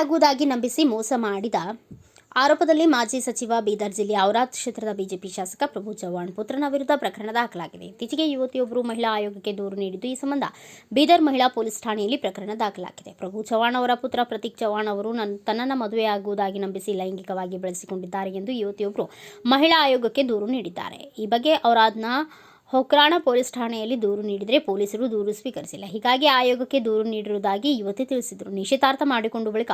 ಆಗುವುದಾಗಿ ನಂಬಿಸಿ ಮೋಸ ಮಾಡಿದ ಆರೋಪದಲ್ಲಿ ಮಾಜಿ ಸಚಿವ ಬೀದರ್ ಜಿಲ್ಲೆಯ ಔರಾದ್ ಕ್ಷೇತ್ರದ ಬಿಜೆಪಿ ಶಾಸಕ ಪ್ರಭು ಚವ್ಹಾಣ್ ಪುತ್ರನ ವಿರುದ್ಧ ಪ್ರಕರಣ ದಾಖಲಾಗಿದೆ. ಇತ್ತೀಚೆಗೆ ಯುವತಿಯೊಬ್ಬರು ಮಹಿಳಾ ಆಯೋಗಕ್ಕೆ ದೂರು ನೀಡಿದ್ದು, ಈ ಸಂಬಂಧ ಬೀದರ್ ಮಹಿಳಾ ಪೊಲೀಸ್ ಠಾಣೆಯಲ್ಲಿ ಪ್ರಕರಣ ದಾಖಲಾಗಿದೆ. ಪ್ರಭು ಚವ್ಹಾಣ್ ಅವರ ಪುತ್ರ ಪ್ರತೀಕ್ ಚವ್ಹಾಣ್ ಅವರು ನನ್ನ ತನ್ನನ್ನು ಮದುವೆಯಾಗುವುದಾಗಿ ನಂಬಿಸಿ ಲೈಂಗಿಕವಾಗಿ ಬಳಸಿಕೊಂಡಿದ್ದಾರೆ ಎಂದು ಯುವತಿಯೊಬ್ಬರು ಮಹಿಳಾ ಆಯೋಗಕ್ಕೆ ದೂರು ನೀಡಿದ್ದಾರೆ. ಈ ಬಗ್ಗೆ ಔರಾದ್ನ ಹೊಕ್ರಾಣ ಪೊಲೀಸ್ ಠಾಣೆಯಲ್ಲಿ ದೂರು ನೀಡಿದರೆ ಪೊಲೀಸರು ದೂರು ಸ್ವೀಕರಿಸಿಲ್ಲ. ಹೀಗಾಗಿ ಆಯೋಗಕ್ಕೆ ದೂರು ನೀಡಿರುವುದಾಗಿ ಯುವತಿ ತಿಳಿಸಿದರು. ನಿಷೇಧಾರ್ಥ ಮಾಡಿಕೊಂಡು ಬಳಿಕ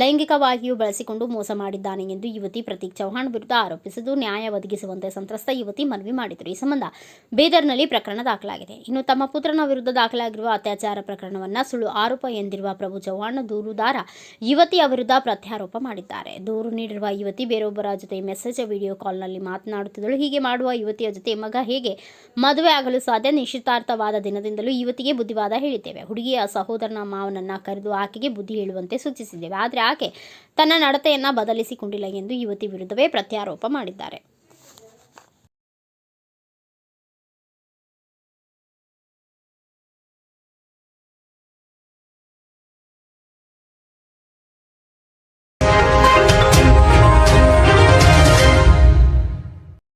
ಲೈಂಗಿಕವಾಗಿಯೂ ಬಳಸಿಕೊಂಡು ಮೋಸ ಮಾಡಿದ್ದಾನೆ ಎಂದು ಯುವತಿ ಪ್ರತೀಕ್ ಚೌಹಾಣ್ ವಿರುದ್ಧ ಆರೋಪಿಸಿದ್ದು, ನ್ಯಾಯ ಒದಗಿಸುವಂತೆ ಸಂತ್ರಸ್ತ ಯುವತಿ ಮನವಿ ಮಾಡಿದರು. ಈ ಸಂಬಂಧ ಬೀದರ್ನಲ್ಲಿ ಪ್ರಕರಣ ದಾಖಲಾಗಿದೆ. ಇನ್ನು ತಮ್ಮ ಪುತ್ರನ ವಿರುದ್ಧ ದಾಖಲಾಗಿರುವ ಅತ್ಯಾಚಾರ ಪ್ರಕರಣವನ್ನ ಸುಳ್ಳು ಆರೋಪ ಎಂದಿರುವ ಪ್ರಭು ಚೌಹಾಣ್ ದೂರುದಾರ ಯುವತಿಯ ವಿರುದ್ಧ ಪ್ರತ್ಯಾರೋಪ ಮಾಡಿದ್ದಾರೆ. ದೂರು ನೀಡಿರುವ ಯುವತಿ ಬೇರೊಬ್ಬರ ಜೊತೆ ಮೆಸೇಜ್, ವಿಡಿಯೋ ಕಾಲ್ನಲ್ಲಿ ಮಾತನಾಡುತ್ತಿದ್ದಳು. ಹೀಗೆ ಮಾಡುವ ಯುವತಿಯ ಜೊತೆ ಮಗ ಹೇಗೆ ಮದುವೆ ಆಗಲು ಸಾಧ್ಯ ನಿಶ್ಚಿತಾರ್ಥವಾದ ದಿನದಿಂದಲೂ ಯುವತಿಗೆ ಬುದ್ಧಿವಾದ ಹೇಳಿದ್ದೇವೆ. ಹುಡುಗಿಯ ಸಹೋದರನ ಮಾವನನ್ನ ಕರೆದು ಆಕೆಗೆ ಬುದ್ಧಿ ಹೇಳುವಂತೆ ಸೂಚಿಸಿದ್ದೇವೆ. ಆದರೆ ಆಕೆ ತನ್ನ ನಡತೆಯನ್ನ ಬದಲಿಸಿಕೊಂಡಿಲ್ಲ ಎಂದು ಯುವತಿ ವಿರುದ್ಧವೇ ಪ್ರತ್ಯಾರೋಪ ಮಾಡಿದ್ದಾರೆ.